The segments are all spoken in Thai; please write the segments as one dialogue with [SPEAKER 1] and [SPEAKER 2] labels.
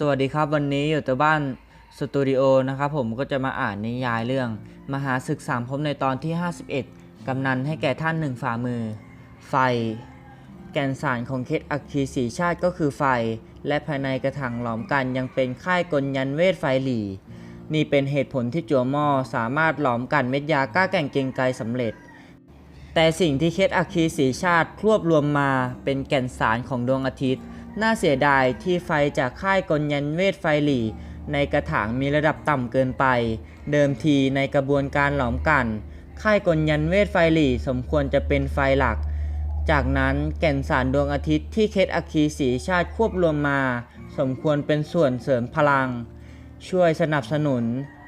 [SPEAKER 1] สวัสดีครับวันนี้อยู่ตัวบ้านสตูดิโอนะครับผมก็จะมาอ่านนิยายเรื่อง มหาศึกสามภพในตอนที่ 51 กำนันให้แก่ท่านหนึ่งฝ่ามือ ไฟ แก่นสารของเคสอัคคีสีชาติก็คือไฟ และภายในกระถางหลอมกันยังเป็นค่ายกลยันเวทไฟหลีนี่เป็นเหตุผลที่จัวหม้อสามารถหลอมกันเม็ดยาก้าแก่งเกียงไกสำเร็จ แต่สิ่งที่เคสอัคคีสีชาติรวบรวมมาเป็นแก่นสารของดวงอาทิตย์ น่าเสียดายที่ไฟจากค่ายกลยันเวทไฟหลีในกระถางมีระดับต่ำเกินไป เดิมทีในกระบวนการหลอมกัน ค่ายกลยันเวทไฟหลีสมควรจะเป็นไฟหลัก จากนั้นแก่นสารดวงอาทิตย์ที่เคสอคคีสีชาติควบรวมมา สมควรเป็นส่วนเสริมพลัง ช่วยสนับสนุน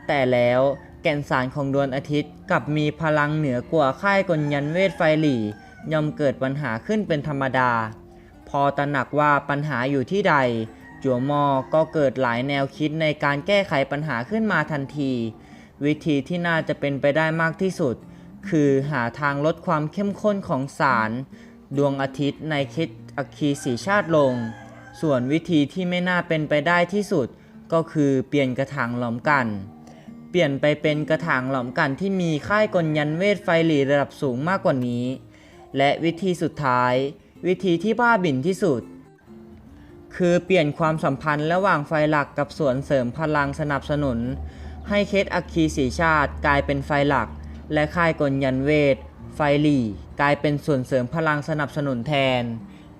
[SPEAKER 1] แต่แล้วแก่นสารของดวงอาทิตย์กลับมีพลังเหนือกว่าค่ายกลยันเวทไฟหลี่ย่อมเกิดปัญหาขึ้นเป็นธรรมดา พอตระหนักว่าปัญหาอยู่ที่ใด จัวมอก็เกิดหลายแนวคิดในการแก้ไขปัญหาขึ้นมาทันที วิธีที่น่าจะเป็นไปได้มากที่สุด คือหาทางลดความเข้มข้นของสาร ดวงอาทิตย์ในคิดอัคคีสีชาติลง ส่วนวิธีที่ไม่น่าเป็นไปได้ที่สุด ก็คือเปลี่ยนกระถางหลอมกัน เปลี่ยนไปเป็นกระถางหลอมกันที่มีค่ายกลยันเวทไฟหลีระดับสูงมากกว่านี้ และวิธีสุดท้าย วิธีที่บ้าบิ่นที่สุด คือเปลี่ยนความสัมพันธ์ระหว่างไฟหลักกับส่วนเสริมพลังสนับสนุน ให้เคสอัคคีสีชาติกลายเป็นไฟหลัก และค่ายกลยันเวท ไฟหลี่กลายเป็นส่วนเสริมพลังสนับสนุนแทน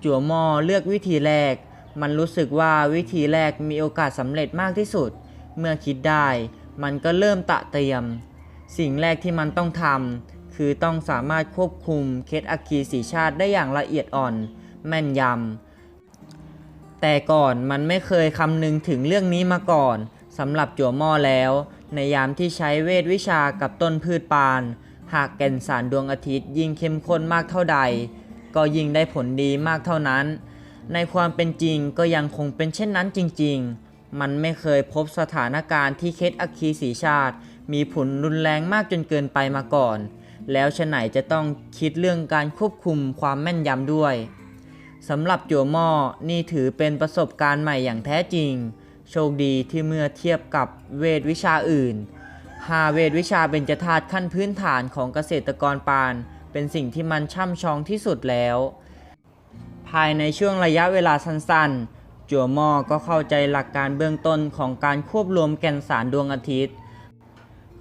[SPEAKER 1] จั่วมอเลือกวิธีแรก มันรู้สึกว่าวิธีแรกมีโอกาสสำเร็จมากที่สุด เมื่อคิดได้ มันก็เริ่มตะเตรียม สิ่งแรกที่มันต้องทำ คือต้องสามารถควบคุมเคสอัคคีสีชาติได้อย่างละเอียดอ่อน แม่นยำ แต่ก่อนมันไม่เคยคำนึงถึงเรื่องนี้มาก่อนสำหรับจั่วหม้อแล้ว ในยามที่ใช้เวทวิชากับต้นพืชปาน หากแก่นสารดวงอาทิตย์ยิ่งเข้มข้นมากเท่าใด ก็ยิ่งได้ผลดีมากเท่านั้น ในความเป็นจริงก็ยังคงเป็นเช่นนั้นจริง ๆ มันไม่เคยพบสถานการณ์ที่เคสอัคคีสีชาติ มีผลรุนแรงมากจนเกินไปมาก่อน แล้วฉไหนจะต้องคิดเรื่องการควบคุมความแม่นยำด้วยสำหรับจั่วหม้อนี่ถือเป็นประสบการณ์ใหม่อย่างแท้จริง โชคดีที่เมื่อเทียบกับเวทวิชาอื่นหาเวทวิชาเบญจธาตุขั้นพื้นฐานของเกษตรกรปาน เป็นสิ่งที่มันช่ำชองที่สุดแล้ว ภายในช่วงระยะเวลาสั้นๆ จั่วหม้อก็เข้าใจหลักการเบื้องต้นของการควบรวมแก่นสารดวงอาทิตย์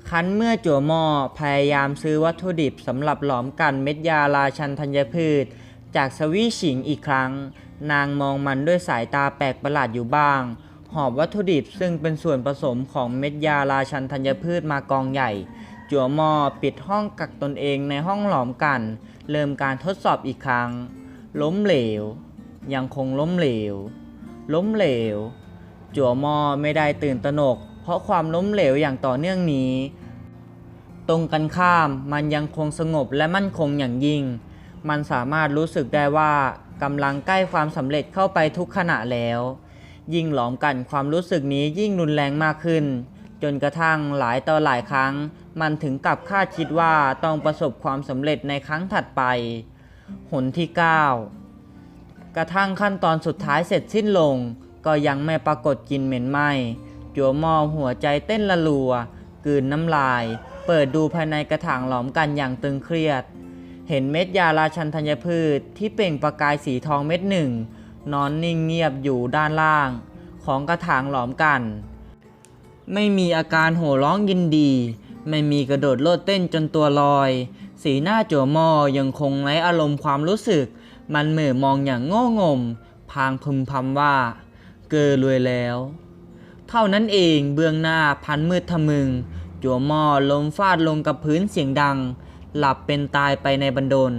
[SPEAKER 1] คันเมื่อจัวหม้อพยายามซื้อวัตถุดิบสำหรับหลอมกันเม็ดยาราชันธัญพืช จากสวีฉิงอีกครั้ง นางมองมันด้วยสายตาแปลกประหลาดอยู่บ้าง หอบวัตถุดิบซึ่งเป็นส่วนผสมของเม็ดยาราชันธัญพืชมากองใหญ่ จัวหม้อปิดห้องกักตนเองในห้องหลอมกัน เริ่มการทดสอบอีกครั้ง ล้มเหลว ยังคงล้มเหลว ล้มเหลว จัวหม้อไม่ได้ตื่นตระหนก ราะความล้มเหลวอย่างต่อเนื่องนี้ ตรงกันข้ามมันยังคงสงบและมั่นคงอย่างยิ่ง มันสามารถรู้สึกได้ว่ากำลังใกล้ความสำเร็จเข้าไปทุกขณะแล้ว ยิ่งหลอมกันความรู้สึกนี้ยิ่งรุนแรงมากขึ้น จนกระทั่งหลายต่อหลายครั้ง มันถึงกับคาดคิดว่าต้องประสบความสำเร็จในครั้งถัดไป หนที่ 9 กระทั่งขั้นตอนสุดท้ายเสร็จสิ้นลง ก็ยังไม่ปรากฏกินเหม็นไหม้ จัวมอหัวใจเต้นละลัวกลืนน้ำลาย เปิดดูภายในกระถางหลอมกันอย่างตึงเครียด เห็นเม็ดยาราชันธัญพืชที่เปล่งประกายสีทองเม็ดหนึ่ง นอนนิ่งเงียบอยู่ด้านล่าง ของกระถางหลอมกัน ไม่มีอาการโห่ร้องยินดี ไม่มีกระโดดโลดเต้นจนตัวลอย สีหน้าจัวมอยังคงไร้อารมณ์ความรู้สึก มันเหม่อมองอย่างโง่งม พางพึมพำว่า เกอรวยแล้ว เท่านั้นเองเบื้องหน้าพันมืดทะมึง จัวหม้อล้มฟาดลงกับพื้นเสียงดัง หลับเป็นตายไปในบันดล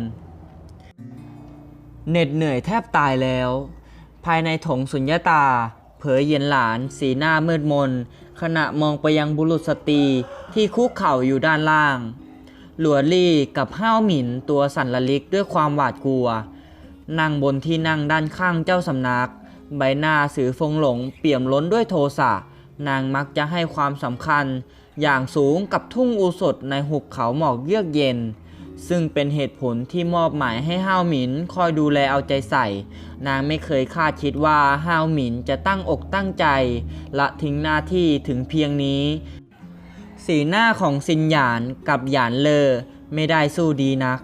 [SPEAKER 1] เหน็ดเหนื่อยแทบตายแล้ว ภายในถงสุญญตา เผยเย็นหลานสีหน้ามืดมน ขณะมองไปยังบุรุษสตรีที่คุกเข่าอยู่ด้านล่าง หลัวลี่กับห้าวหมินตัวสั่นละลิกด้วยความหวาดกลัว นั่งบนที่นั่งด้านข้างเจ้าสำนัก ใบหน้าสือฟงหลงเปี่ยมล้นด้วยโทสะ นางมักจะให้ความสำคัญอย่างสูงกับทุ่งอุสดในหุบเขาหมอกเยือกเย็น ซึ่งเป็นเหตุผลที่มอบหมายให้ห้าวหมินคอยดูแลเอาใจใส่ นางไม่เคยคาดคิดว่าห้าวหมินจะตั้งอกตั้งใจ ละทิ้งหน้าที่ถึงเพียงนี้ สีหน้าของซินหยานกับหยานเลอไม่ได้สู้ดีนัก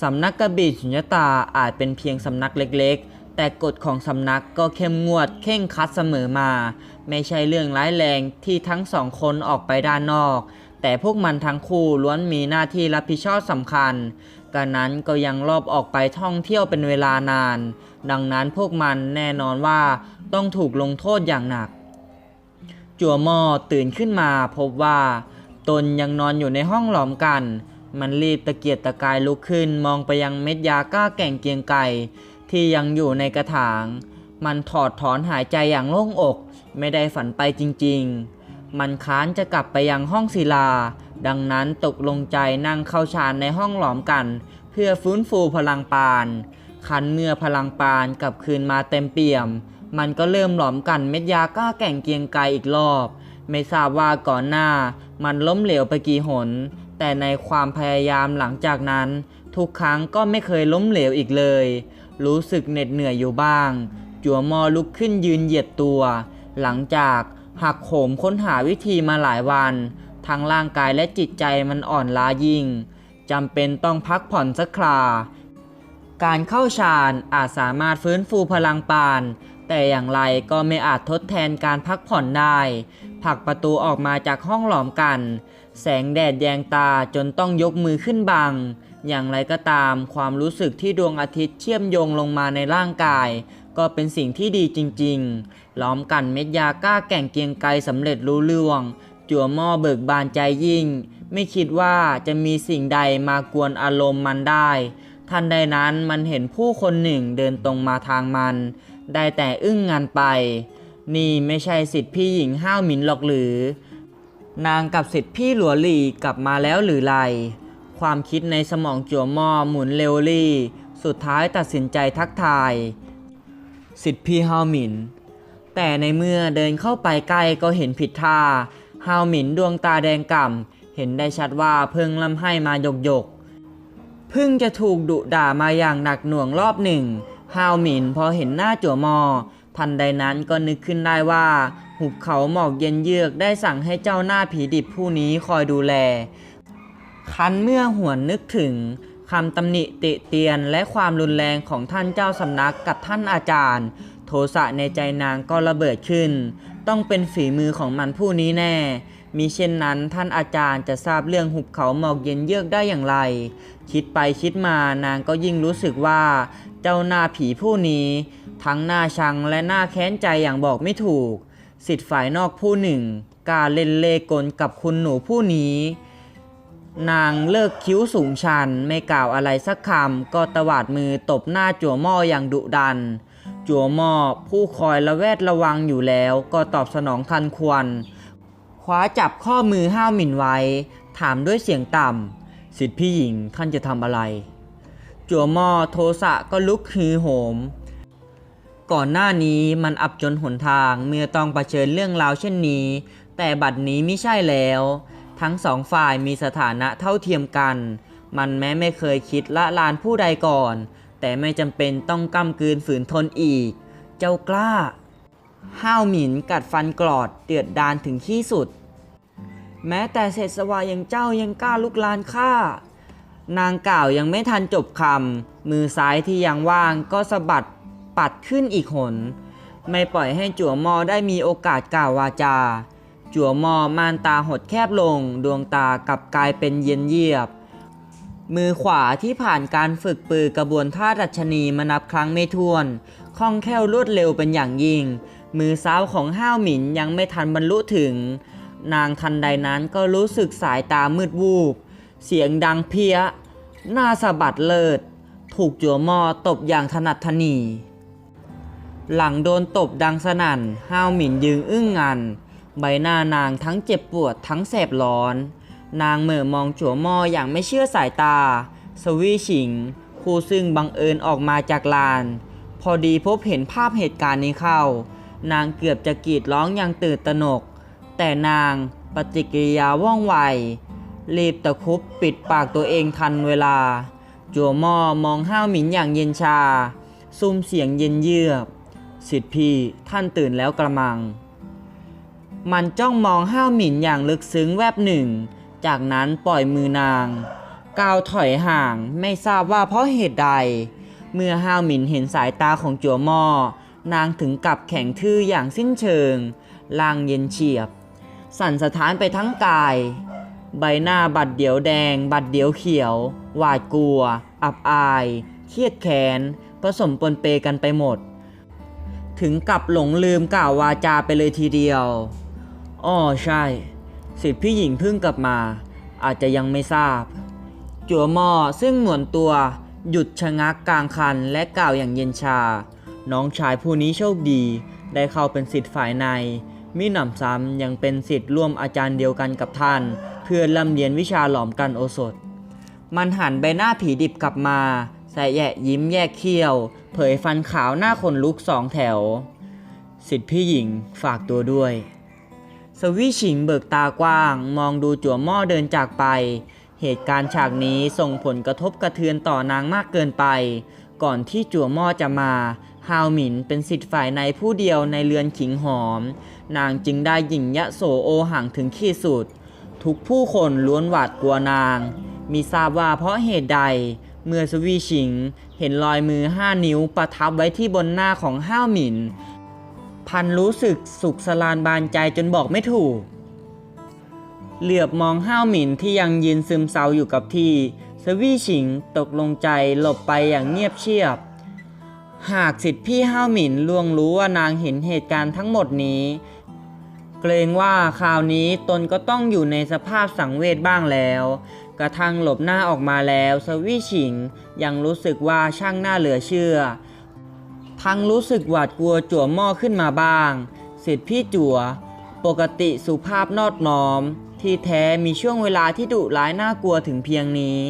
[SPEAKER 1] สำนักกระบี่สุญญตาอาจเป็นเพียงสำนักเล็กๆ แต่กฎของสำนักก็เข้มงวดเข่งคัดเสมอมา ไม่ใช่เรื่องร้ายแรงที่ทั้งสองคนออกไปด้านนอก แต่พวกมันทั้งคู่ล้วนมีหน้าที่รับผิดชอบสำคัญการนั้นก็ยังรอบออกไปท่องเที่ยวเป็นเวลานาน ดังนั้นพวกมันแน่นอนว่าต้องถูกลงโทษอย่างหนัก จัวหมอตื่นขึ้นมาพบว่า ตนยังนอนอยู่ในห้องหลอมกัน มันรีบตะเกียกตะกายลุกขึ้นมองไปยังเม็ดยาก้าแก่งเกียงไก่ ที่ยังอยู่ในกระถาง มันถอดถอนหายใจอย่างโล่งอก ไม่ได้ฝันไปจริงๆ มันค้านจะกลับไปยังห้องศิลา ดังนั้นตกลงใจนั่งเข้าฌานในห้องหลอมกัน เพื่อฟื้นฟูพลังปานคันเมื่อพลังปานกลับคืนมาเต็มเปี่ยม มันก็เริ่มหลอมกันเม็ดยาก้าแก่งเกียงไกรอีกรอบ ไม่ทราบว่าก่อนหน้า มันล้มเหลวไปกี่หน แต่ในความพยายามหลังจากนั้น ทุกครั้งก็ไม่เคยล้มเหลวอีกเลย รู้สึกเหน็ดเหนื่อยอยู่บ้าง จัวมอลุกขึ้นยืนเหยียดตัว หลังจากหักโหมค้นหาวิธีมาหลายวัน ทั้งร่างกายและจิตใจมันอ่อนล้ายิ่งจำเป็นต้องพักผ่อนสักครา การเข้าฌานอาจสามารถฟื้นฟูพลังปาน แต่อย่างไรก็ไม่อาจทดแทนการพักผ่อนได้ ผักประตูออกมาจากห้องหลอมกัน แสงแดดแยงตาจนต้องยกมือขึ้นบัง อย่างไรก็ตามความรู้สึกที่ดวงอาทิตย์เชื่อมโยงลงมาในร่างกาย ก็เป็นสิ่งที่ดีจริงๆ ล้อมกันเม็ดยาก้าแก่งเกียงไกรสำเร็จรู้เรื่อง จั่วหม้อเบิกบานใจยิ่ง ไม่คิดว่าจะมีสิ่งใดมากวนอารมณ์มันได้ทันใดนั้นมันเห็นผู้คนหนึ่งเดินตรงมาทางมัน ได้แต่อึ้งงานไป นี่ไม่ใช่สิทธิพี่หญิงห้าวหมินหรอกหรือ นางกับสิทธิพี่หลัวหลีกลับมาแล้วหรือไร ความคิดในสมองจั่วหม้อหมุนเร็วลี่ สุดท้ายตัดสินใจทักทาย สิทธิพี่ห้าวหมิน แต่ในเมื่อเดินเข้าไปใกล้ก็เห็นผิดท่าฮาวหมินดวงตาแดงก่ำเห็นได้ชัดว่าเพิ่งลำให้มาหยกหยกเพิ่งจะถูกดุด่ามาอย่างหนักหน่วงรอบหนึ่งฮาวหมินพอเห็นหน้าจั่วมอ ทันใดนั้นก็นึกขึ้นได้ว่า หุบเขาหมอกเย็นเยือกได้สั่งให้เจ้าหน้าผีดิบผู้นี้คอยดูแล คันเมื่อหวนนึกถึงคำตำหนิติเตียนและความรุนแรงของท่านเจ้าสำนักกับท่านอาจารย์ โทสะในใจนางก็ระเบิดขึ้น ต้องเป็นฝีมือของมันผู้นี้แน่ มีเช่นนั้นท่านอาจารย์จะทราบเรื่องหุบเขาหมอกเย็นเยือกได้อย่างไร คิดไปคิดมานางก็ยิ่งรู้สึกว่า เจ้าหน้าผีผู้นี้ ทั้งหน้าชังและหน้าแค้นใจอย่างบอกไม่ถูก สิทธิ์ฝ่ายนอกผู้หนึ่งกล้าเล่นเล่กลกับคุณหนูผู้นี้ นางเลิกคิ้วสูงชันไม่กล่าวอะไรสักคำก็ตวาดมือตบหน้าจั่วหม้ออย่างดุดัน จั่วหม้อผู้คอยระแวดระวังอยู่แล้วก็ตอบสนองทันควร คว้าจับข้อมือห้าวหมิ่นไว้ ถามด้วยเสียงต่ำสิทธิพี่หญิงท่านจะทำอะไร จั่วหม้อโทสะก็ลุกฮือโหม ก่อนหน้านี้มันอับจนหนทางเมื่อต้องเผชิญเรื่องราวเช่นนี้ แต่บัดนี้ไม่ใช่แล้ว ทั้งสองฝ่ายมีสถานะเท่าเทียมกัน มันแม้ไม่เคยคิดละลานผู้ใดก่อน แต่ไม่จำเป็นต้องก้ำกืนฝืนทนอีก เจ้ากล้า ห้าวหมินกัดฟันกรอดเดือดดานถึงที่สุด แม้แต่เศษสวาอย่างเจ้ายังกล้าลุกลานข้านางกล่าวยังไม่ทันจบคำมือซ้ายที่ยังว่างก็สะบัดปัดขึ้นอีกหน ไม่ปล่อยให้จั่วมอได้มีโอกาสกล่าววาจา จั่วมอม่านตาหดแคบลง ดวงตากลับกลายเป็นเย็นเยียบ มือขวาที่ผ่านการฝึกปือกระบวนท่าดัชนีมานับครั้งไม่ถ้วนคล่องแคล่วรวดเร็วเป็นอย่างยิ่ง มือซ้ายของห้าวหมินยังไม่ทันบรรลุถึง นางทันใดนั้นก็รู้สึกสายตามืดวูบ เสียงดังเพี้ย หน้าสะบัดเลิศ ถูกจั่วมอตบอย่างถนัดถนี หลังโดนตบดังสนั่น ห้าวหมินยืงอึ้งงัน ใบหน้านางทั้งเจ็บปวดทั้งแสบร้อน นางเหม่อมองจั่วหม้ออย่างไม่เชื่อสายตา สวีฉิงผู้ซึ่งบังเอิญออกมาจากลาน พอดีพบเห็นภาพเหตุการณ์นี้เข้า นางเกือบจะกรีดร้องอย่างตื่นตระหนก แต่นางปฏิกิริยาว่องไว รีบตะคุบปิดปากตัวเองทันเวลา จัวหม้อมองห้าวหมินอย่างเย็นชา ซุ่มเสียงเย็นเยือก สิทธิพี่ท่านตื่นแล้วกระมัง มันจ้องมองห้าวหมินอย่างลึกซึ้งแวบหนึ่ง จากนั้นปล่อยมือนาง ก้าวถอยห่างไม่ทราบว่าเพราะเหตุใด เมื่อห้าวหมินเห็นสายตาของจัวหม้อ นางถึงกับแข็งทื่ออย่างสิ้นเชิง ลางเย็นเฉียบ สั่นสะท้านไปทั้งกาย ใบหน้าบัดเดียวแดง บัดเดียวเขียว หวาดกลัว อับอาย เครียดแค้น ผสมปนเปกันไปหมด ถึงกับหลงลืมกล่าววาจาไปเลยทีเดียว อ้อใช่ สิทธิพี่หญิงเพิ่งกลับมา อาจจะยังไม่ทราบ จัวหมอซึ่งหนวนตัว หยุดชะงักกลางคันและกล่าวอย่างเย็นชา น้องชายผู้นี้โชคดี ได้เข้าเป็นสิทธิ์ฝ่ายใน มิหนำซ้ำยังเป็นสิทธิ์ร่วมอาจารย์เดียวกันกับท่าน เพื่อลำเรียนวิชาหลอมกันโอสถ มันหันใบหน้าผีดิบกลับมาใส่แยะยิ้มแยกเขี้ยว เผยฟันขาวหน้าขนลุกสองแถว สิทธิพี่หญิงฝากตัวด้วย สวิชิงเบิกตากว้าง มองดูจั่วหม้อเดินจากไป เหตุการณ์ฉากนี้ส่งผลกระทบกระเทือนต่อนางมากเกินไป ก่อนที่จั่วหม้อจะมาฮาวหมินเป็นสิทธิ์ฝ่ายในผู้เดียวในเรือนขิงหอม นางจึงได้หยิ่งยะโสโอหังถึงขีดสุด ทุกผู้คนล้วนหวาดกลัวนาง มีทราบว่าเพราะเหตุใด เมื่อสวีชิง เห็นรอยมือห้านิ้วประทับไว้ที่บนหน้าของห้าวหมิน พันรู้สึกสุขสลานบานใจจนบอกไม่ถูก เหลือบมองห้าวหมินที่ยังยืนซึมเศร้าอยู่กับที่สวีชิงตกลงใจหลบไปอย่างเงียบเชียบ หากสิทธิพี่ห้าวหมินล่วงรู้ว่านางเห็นเหตุการณ์ทั้งหมดนี้ เกรงว่าคราวนี้ตนก็ต้องอยู่ในสภาพสังเวชบ้างแล้ว กระทั่งหลบหน้าออกมาแล้วสวีชิงยังรู้สึกว่าช่างน่าเหลือเชื่อ ทั้งรู้สึกหวาดกลัวจั่วหม้อขึ้นมาบ้างสิทธิพี่จั่ว ปกติสุภาพนอดน้อม ที่แท้มีช่วงเวลาที่ดุร้ายน่ากลัวถึงเพียงนี้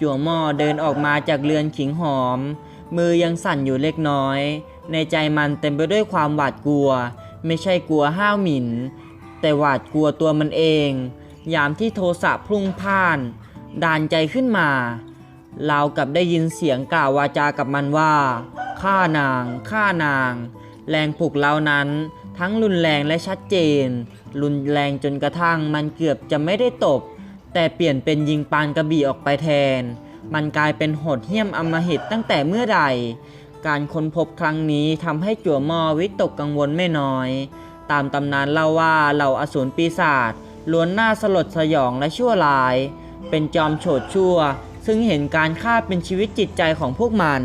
[SPEAKER 1] จั่วหม้อเดินออกมาจากเรือนขิงหอม มือยังสั่นอยู่เล็กน้อย ในใจมันเต็มไปด้วยความหวาดกลัว ไม่ใช่กลัวห้าวหมินแต่หวาดกลัวตัวมันเอง ยามที่โทสะพรุ่งพล่าน ดานใจขึ้นมา เราวกับได้ยินเสียงกล่าววาจากับมันว่าฆ่านางฆ่านาง แรงปลุกเรานั้น ทั้งรุนแรงและชัดเจน รุนแรงจนกระทั่งมันเกือบจะไม่ได้ตบ แต่เปลี่ยนเป็นยิงปานกระบี่ออกไปแทน มันกลายเป็นโหดเหี้ยมอมหิตตั้งแต่เมื่อใดการค้นพบครั้งนี้ทำให้จั่วมอวิตกกังวลไม่น้อย ตามตำนานเล่าว่าเหล่าอสูรปีศาจล้วนหน้าสลดสยองและชั่วร้าย เป็นจอมโฉดชั่ว ซึ่งเห็นการฆ่าเป็นชีวิตจิตใจของพวกมัน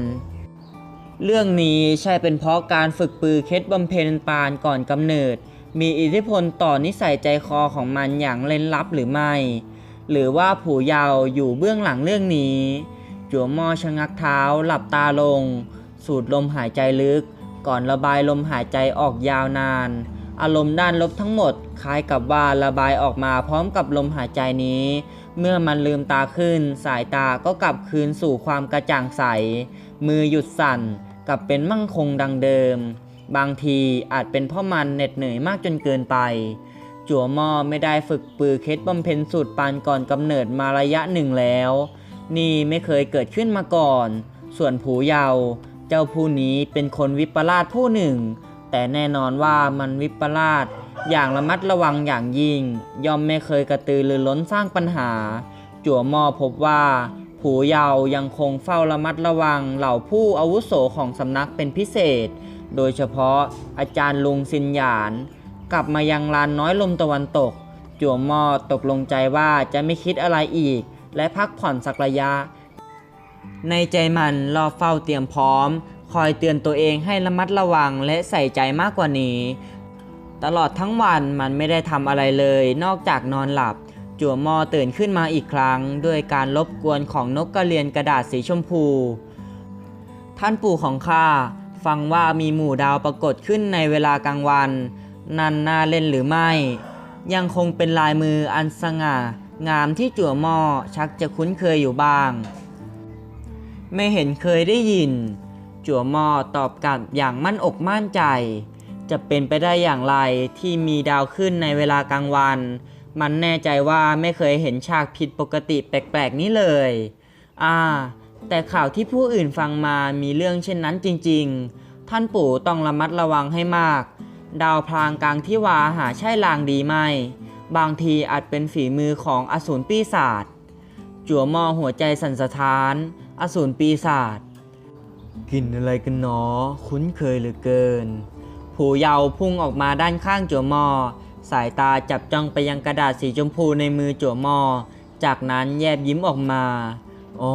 [SPEAKER 1] เรื่องนี้ใช่เป็นเพราะการฝึกปือเคล็ดบำเพ็ญปานก่อนกำเนิด มีอิทธิพลต่อนิสัยใจคอของมันอย่างเล่นลับหรือไม่ หรือว่าผู้เยาว์อยู่เบื้องหลังเรื่องนี้จัวมอชะงักเท้า หลับตาลง สูดลมหายใจลึก ก่อนระบายลมหายใจออกยาวนาน อารมณ์ด้านลบทั้งหมด คล้ายกับว่าระบายออกมาพร้อมกับลมหายใจนี้ เมื่อมันลืมตาขึ้น สายตาก็กลับคืนสู่ความกระจ่างใส มือหยุดสั่นกลับเป็นมั่งคงดังเดิม บางทีอาจเป็นเพราะมันเหน็ดเหนื่อยมากจนเกินไป จั่วหม้อไม่ได้ฝึกปือเคล็ดบำเพ็ญสูตรปานก่อนกำเนิดมาระยะหนึ่งแล้ว นี่ไม่เคยเกิดขึ้นมาก่อน ส่วนผูเยาวเจ้าผู้นี้เป็นคนวิปลาสผู้หนึ่ง แต่แน่นอนว่ามันวิปลาส อย่างระมัดระวังอย่างยิ่ง ย่อมไม่เคยกระตือรือร้นสร้างปัญหา จั่วหม้อพบว่าผูเยาว์ยังคงเฝ้าระมัดระวังเหล่าผู้อาวุโสของสำนักเป็นพิเศษ โดยเฉพาะอาจารย์ลุงซินหยาน กลับมายังลานน้อยลมตะวันตก จั่วหม้อตกลงใจว่าจะไม่คิดอะไรอีก และพักผ่อนสักระยะ ในใจมันรอเฝ้าเตรียมพร้อม คอยเตือนตัวเองให้ระมัดระวังและใส่ใจมากกว่านี้ ตลอดทั้งวันมันไม่ได้ทำอะไรเลย นอกจากนอนหลับ จั่วมอตื่นขึ้นมาอีกครั้ง ด้วยการรบกวนของนกกระเรียนกระดาษสีชมพู ท่านปู่ของข้าฟังว่ามีหมู่ดาวปรากฏขึ้นในเวลากลางวัน นั่นน่าเล่นหรือไม่ ยังคงเป็นลายมืออันสง่า งามที่จั่วหม้อชักจะคุ้นเคยอยู่บ้าง ไม่เห็นเคยได้ยิน จั่วหม้อตอบกลับอย่างมั่นอกมั่นใจ จะเป็นไปได้อย่างไรที่มีดาวขึ้นในเวลากลางวัน มันแน่ใจว่าไม่เคยเห็นฉากผิดปกติแปลกๆนี้เลย อ่า แต่ข่าวที่ผู้อื่นฟังมามีเรื่องเช่นนั้นจริง ๆ ท่านปู่ต้องระมัดระวังให้มาก ดาวพลางกลางที่วาหาใช่ลางดีไหม บางทีอาจเป็นฝีมือของอสูรปีศาจ จั่วมอหัวใจสั่นสะท้าน อสูรปีศาจกินอะไรกันเนาะคุ้นเคยเหลือเกิน ผูเยาวพุ่งออกมาด้านข้างจั่วมอ สายตาจับจ้องไปยังกระดาษสีชมพูในมือจั่วมอ จากนั้นแยบยิ้มออกมาอ๋อ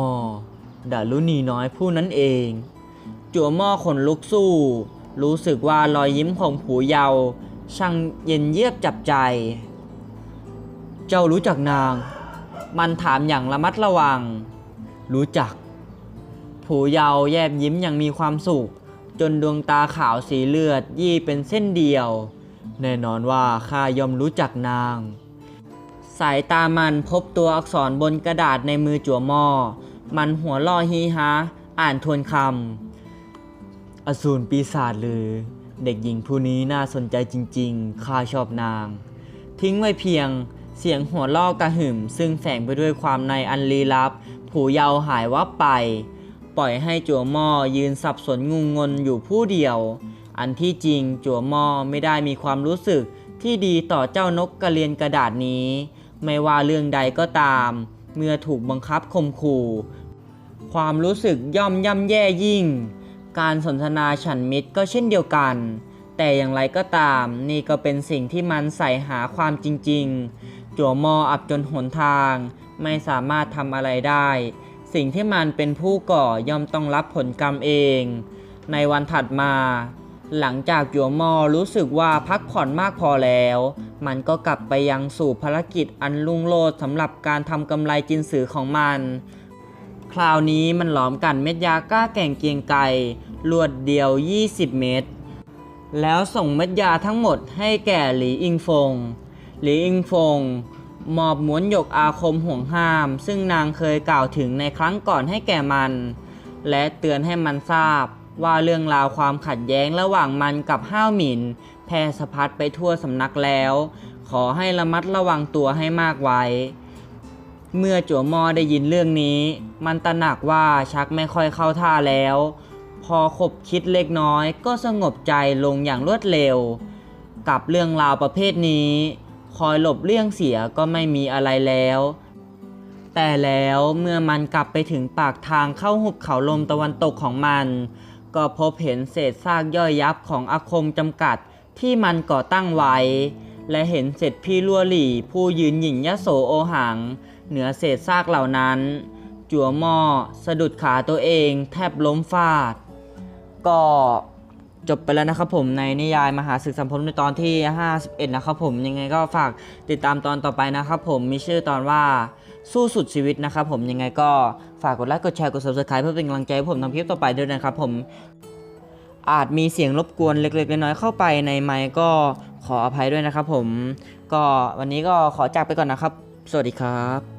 [SPEAKER 1] ดารุณีน้อยผู้นั้นเอง จั่วมอขนลุกสู้ รู้สึกว่ารอยยิ้มของผูเยาวช่างเย็นเยือกจับใจ เจ้ารู้จักนาง มันถามอย่างระมัดระวัง รู้จัก ผูเยาวแยบยิ้มอย่างมีความสุข จนดวงตาขาวสีเลือดยี่เป็นเส้นเดียว แน่นอนว่าข้าย่อมรู้จักนาง สายตามันพบตัวอักษรบนกระดาษในมือจั่วหม้อ มันหัวล่อฮีฮาอ่านทวนคำ อสูรปีศาจหรือ เด็กหญิงผู้นี้น่าสนใจจริงๆ ข้าชอบนาง ทิ้งไว้เพียงเสียงหัวลอกกระหึ่ม ซึ่งแฝงไปด้วยความในอันลี้ลับ ผูเยาวหายวับไป ปล่อยให้จั่วหม้อยืนสับสนงุงงนอยู่ผู้เดียว อันที่จริงจั่วหม้อไม่ได้มีความรู้สึกที่ดีต่อเจ้านกกระเรียนกระดาษนี้ ไม่ว่าเรื่องใดก็ตาม เมื่อถูกบังคับข่มขู่ความรู้สึกย่อมย่ำแย่ยิ่ง การสนทนาฉันมิตรก็เช่นเดียวกัน แต่อย่างไรก็ตาม นี่ก็เป็นสิ่งที่มันใส่หาความจริง ๆ จั่วมออับจนหนทาง ไม่สามารถทำอะไรได้ สิ่งที่มันเป็นผู้ก่อย่อมต้องรับผลกรรมเอง ในวันถัดมา หลังจากจั่วมอรู้สึกว่าพักผ่อนมากพอแล้ว มันก็กลับไปยังสู่ภารกิจอันลุ่งโลดสำหรับการทำกำไรจินสือของมัน คราวนี้มันหลอมกันเม็ดยาก้าแก่งเกียงไก่ลวดเดียว 20 เม็ดแล้วส่งเม็ดยาทั้งหมดให้แก่หลีอิงฟง หลีอิงฟง มอบม้วนหยกอาคมห่วงห้าม ซึ่งนางเคยกล่าวถึงในครั้งก่อนให้แก่มัน และเตือนให้มันทราบ ว่าเรื่องราวความขัดแย้งระหว่างมันกับห้าวหมินแพร่สะพัดไปทั่วสำนักแล้ว ขอให้ระมัดระวังตัวให้มากไว้ เมื่อจัวมอได้ยินเรื่องนี้ มันตระหนักว่าชักไม่ค่อยเข้าท่าแล้ว พอคบคิดเล็กน้อย ก็สงบใจลงอย่างรวดเร็ว กับเรื่องราวประเภทนี้ คอยหลบเลี่ยงเสียก็ไม่มีอะไรแล้ว แต่แล้วเมื่อมันกลับไปถึงปากทางเข้าหุบเขาลมตะวันตกของมัน ก็พบเห็นเศษซากย่อยยับของอาคมจำกัดที่มันก่อตั้งไว้ และเห็นเศษพี่ลัวหลี่ ผู้ยืนหยิ่งยโสโอหัง เหนือเศษซากเหล่านั้น จั่วหม้อสะดุดขาตัวเองแทบล้มฟาด ก็ จบไปแล้วนะครับผมในนิยายมหาศึกสัมพมในตอนที่ 51 นะครับผมยังไงก็ฝากติดตามตอนต่อไปนะครับผมมีชื่อตอนว่าสู้สุดชีวิตนะครับผมยังไงก็ฝากกดไลค์กดแชร์กด subscribe เพื่อเป็นกำลังใจให้ผมทำคลิปต่อไปด้วยนะครับผมอาจมีเสียงรบกวนเล็กๆน้อยๆเข้าไปในไมค์ก็ขออภัยด้วยนะครับผมก็วันนี้ก็ขอจากไปก่อนนะครับ สวัสดีครับ